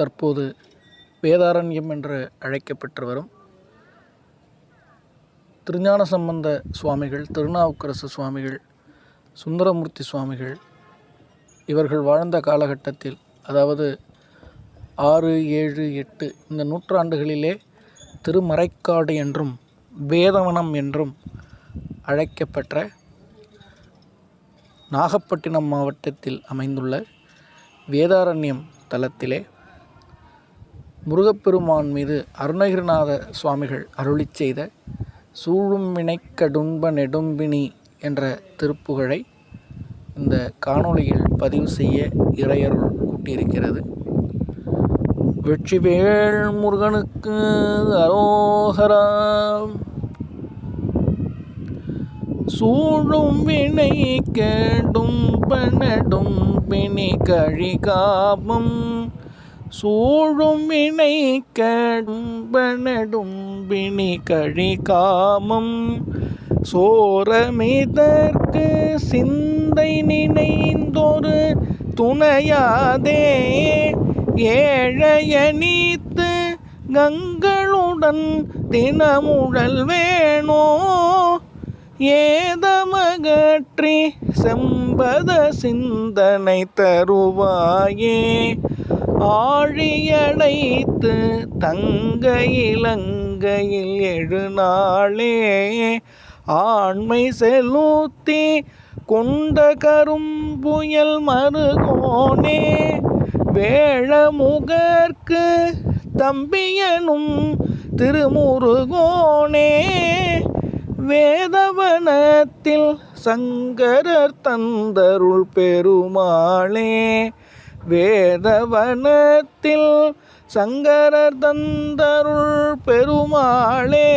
தற்போது வேதாரண்யம் என்று அழைக்கப்பெற்று வரும் திருஞான சம்பந்த சுவாமிகள் திருநாவுக்கரசு சுவாமிகள் சுந்தரமூர்த்தி சுவாமிகள் இவர்கள் வாழ்ந்த காலகட்டத்தில் அதாவது ஆறு ஏழு எட்டு இந்த நூற்றாண்டுகளிலே திருமறைக்காடு என்றும் வேதவனம் என்றும் அழைக்கப்பெற்ற நாகப்பட்டினம் மாவட்டத்தில் அமைந்துள்ள வேதாரண்யம் தலத்திலே முருகப்பெருமான் மீது அருணகிரிநாத சுவாமிகள் அருளிச் செய்த சூழும் வினைக்கடும்ப நெடும்பினி என்ற திருப்புகழை இந்த காணொளியில் பதிவு செய்ய இறையருள் கூட்டியிருக்கிறது. வெற்றிவேல் முருகனுக்கு அரோகரா. சூழும் வினை கேடும் பனடும் பிணி கழிகாபம். சூழும் இணை கடும்பனடும் பிணி கழிகாமம் சோரமிதற்கு சிந்தை நினைந்தொரு துணையாதே. ஏழைய நீத்து கங்களுடன் தினமுழல் வேணோ. ஏதமகற்றி செம்பத சிந்தனை தருவாயே. ஆழியடைத்து தங்க இலங்கையில் எழுநாளே. ஆண்மை செலுத்தி கொண்ட கரும்புயல் மருகோனே. வேழமுகர்க்கு தம்பியனும் திருமுருகோனே. வேதவனத்தில் சங்கரர் தந்தருள் பெருமாளே. வேதவனத்தில் சங்கரர் தந்தருள் பெருமாளே.